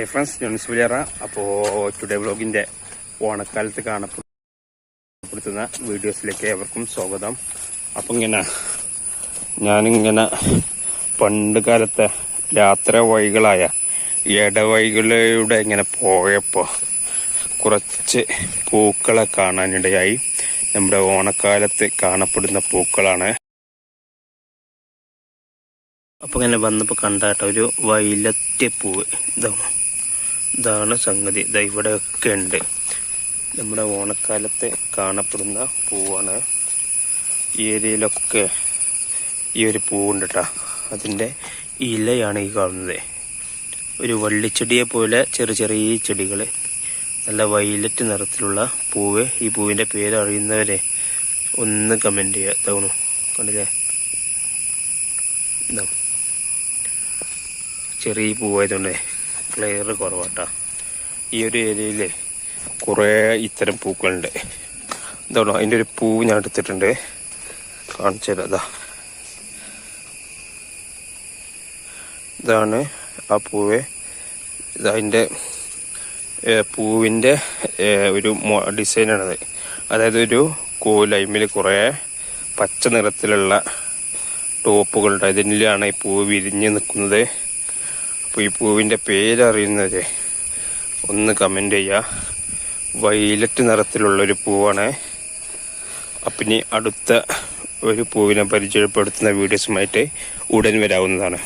Hi friends John's സുലിയറ അപ്പോൾ today വ്ളോഗിന്റെ ഓണക്കാലത്ത് കാണപ്പെടുത്തുന്ന വീഡിയോസിലേക്ക് ഏവർക്കും സ്വാഗതം. അപ്പം ഇങ്ങനെ ഞാനിങ്ങനെ പണ്ട് കാലത്തെ യാത്ര വഴികളായ ഇടവഴികളിലൂടെ ഇങ്ങനെ പോയപ്പോൾ കുറച്ച് പൂക്കളെ കാണാനിടയായി. നമ്മുടെ ഓണക്കാലത്ത് കാണപ്പെടുന്ന പൂക്കളാണ്. അപ്പൊ ഇങ്ങനെ വന്നപ്പോ കണ്ടാട്ടോ ഒരു വൈലറ്റ് പൂവ്. ഇതാണ് ഇതാണ് സംഗതി. ഇതാ ഇവിടെയൊക്കെ ഉണ്ട്. നമ്മുടെ ഓണക്കാലത്ത് കാണപ്പെടുന്ന പൂവാണ് ഈ ഏരിയയിലൊക്കെ ഈ ഒരു പൂവുണ്ട് കേട്ടോ അതിന്റെ ഇലയാണ് ഈ കാണുന്നത്. ഒരു വള്ളിച്ചെടിയെ പോലെ ചെറിയ ചെറിയ ചെടികൾ നല്ല വൈലറ്റ് നിറത്തിലുള്ള പൂവ്. ഈ പൂവിന്റെ പേര് അറിയുന്നവരെ ഒന്ന് കമന്റ് ചെയ്യുക തോന്നു കണ്ടില്ലേ? ചെറിയ പൂവായതുകൊണ്ട്. ക്ലിയർ കുറവാട്ടോ. ഈ ഒരു ഏരിയയിൽ കുറേ ഇത്തരം പൂക്കളുണ്ട്. എന്താണോ അതിന്റെ ഒരു പൂ ഞാൻ എടുത്തിട്ടുണ്ട്. കാണിച്ചു തരാം അതാ ഇതാണ് ആ പൂവ്. ഇതതിന്റെ പൂവിന്റെ ഒരു ഡിസൈനാണത്. അതായത് ഒരു കോലൈമിൽ കുറേ പച്ച നിറത്തിലുള്ള ടോപ്പുകളുണ്ട്. അതിലാണ് ഈ പൂവ് വിരിഞ്ഞ് നിൽക്കുന്നത്. അപ്പോൾ ഈ പൂവിന്റെ പേരറിയുന്നത് ഒന്ന് കമന്റ് ചെയ്യുക വൈലറ്റ് നിറത്തിലുള്ളൊരു പൂവാണ്. അപ്പം ഇനി അടുത്ത ഒരു പൂവിനെ പരിചയപ്പെടുത്തുന്ന വീഡിയോസുമായിട്ട് ഉടൻ വരാവുന്നതാണ്.